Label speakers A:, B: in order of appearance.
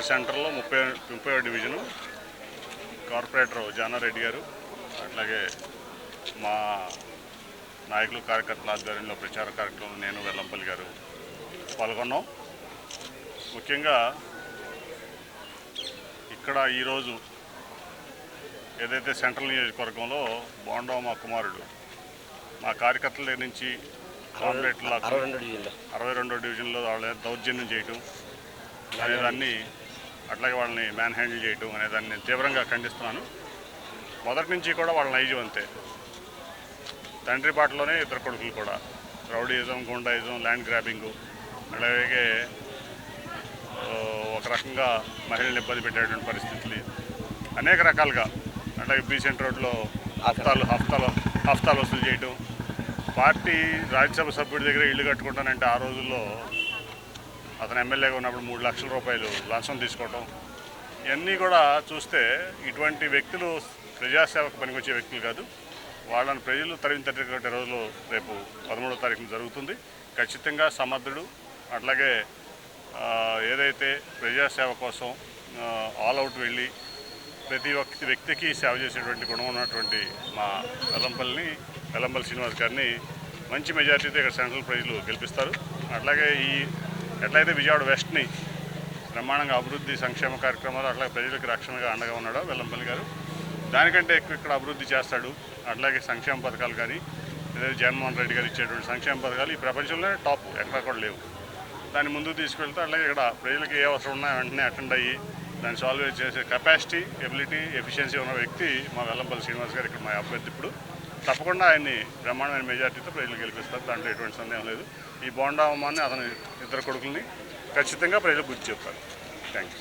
A: విజయవాడ సెంటర్లో ముప్పై ముప్పై డివిజను. కార్పొరేటర్ జానారెడ్డి గారు అట్లాగే మా నాయకులు కార్యకర్తల ఆధ్వర్యంలో ప్రచార కార్యక్రమంలో నేను వెల్లంపల్లి గారు పాల్గొన్నాం. ముఖ్యంగా ఇక్కడ ఈరోజు ఏదైతే సెంట్రల్ నియోజకవర్గంలో బోండా మా కుమారుడు మా కార్యకర్తల దగ్గర నుంచి కాంప్లెట్ల
B: అరవై రెండు డివిజన్లో.
A: అరవై రెండో డివిజన్లో వాళ్ళ దౌర్జన్యం చేయటం అనేదాన్ని అట్లాగే వాళ్ళని మ్యాన్ హ్యాండిల్ చేయటం అనేదాన్ని నేను తీవ్రంగా ఖండిస్తున్నాను. మొదటి నుంచి కూడా వాళ్ళ నైజం అంతే. తండ్రి పాటలోనే ఇద్దరు కొడుకులు కూడా. రౌడీయిజం గుండాయిజం ల్యాండ్ గ్రాబింగు అలాగే ఒక రకంగా మహిళల్ని ఇబ్బంది పెట్టేటువంటి పరిస్థితులు. అనేక రకాలుగా. అట్లాగే బీసెంట్ రోడ్లో హఫ్తాలు హఫ్తాలు హఫ్తాలు వసూలు చేయటం. పార్టీ రాజ్యసభ సభ్యుడి దగ్గర ఇల్లు కట్టుకుంటానంటే ఆ రోజుల్లో అతను ఎమ్మెల్యేగా ఉన్నప్పుడు మూడు లక్షల రూపాయలు లంచం తీసుకోవటం. ఇవన్నీ కూడా చూస్తే ఇటువంటి వ్యక్తులు ప్రజాసేవకు పనికొచ్చే వ్యక్తులు కాదు. వాళ్ళని ప్రజలు తరిమి తట్టినటువంటి రోజులు రేపు పదమూడవ తారీఖున జరుగుతుంది. ఖచ్చితంగా సమర్థుడు అట్లాగే ఏదైతే ప్రజాసేవ కోసం ఆల్ అవుట్ వెళ్ళి ప్రతి ఒక్క వ్యక్తికి సేవ చేసేటువంటి గుణం ఉన్నటువంటి మా వెల్లంపల్లిని వెల్లంపల్లి శ్రీనివాస్ గారిని మంచి మెజార్టీతో ఇక్కడ సెంట్రల్ ప్రజలు గెలిపిస్తారు. అట్లాగే ఈ ఎట్లయితే విజయవాడ వెస్ట్ని బ్రహ్మాండంగా అభివృద్ధి సంక్షేమ కార్యక్రమాలు అట్లాగే ప్రజలకు రక్షణగా అండగా ఉన్నాడో వెల్లంపల్లి గారు. దానికంటే ఎక్కువ ఇక్కడ అభివృద్ధి చేస్తాడు. అట్లాగే సంక్షేమ పథకాలు కానీ లేదా జగన్మోహన్ రెడ్డి గారు ఇచ్చేటువంటి సంక్షేమ పథకాలు ఈ ప్రపంచంలోనే టాప్ ఎక్కడ కూడా లేవు. దాన్ని ముందుకు తీసుకెళ్తే అట్లాగే ఇక్కడ ప్రజలకు ఏ అవసరం ఉన్నా వెంటనే అటెండ్ అయ్యి దాన్ని సాల్వ్ చేసే కెపాసిటీ ఎబిలిటీ ఎఫిషియన్సీ ఉన్న వ్యక్తి మా వెల్లంపల్లి శ్రీనివాస్ గారు ఇక్కడ మా అభ్యర్థి ఇప్పుడు. తప్పకుండా ఆయన్ని బ్రహ్మాండమైన మెజార్టీతో ప్రజలు గెలిపిస్తారు దాంట్లో ఎటువంటి సందేహం లేదు. ఈ బోండా అమ్మాన్ని అతని ఇద్దరు కొడుకుల్ని ఖచ్చితంగా ప్రజలు గుర్తు చెప్తారు థ్యాంక్ యూ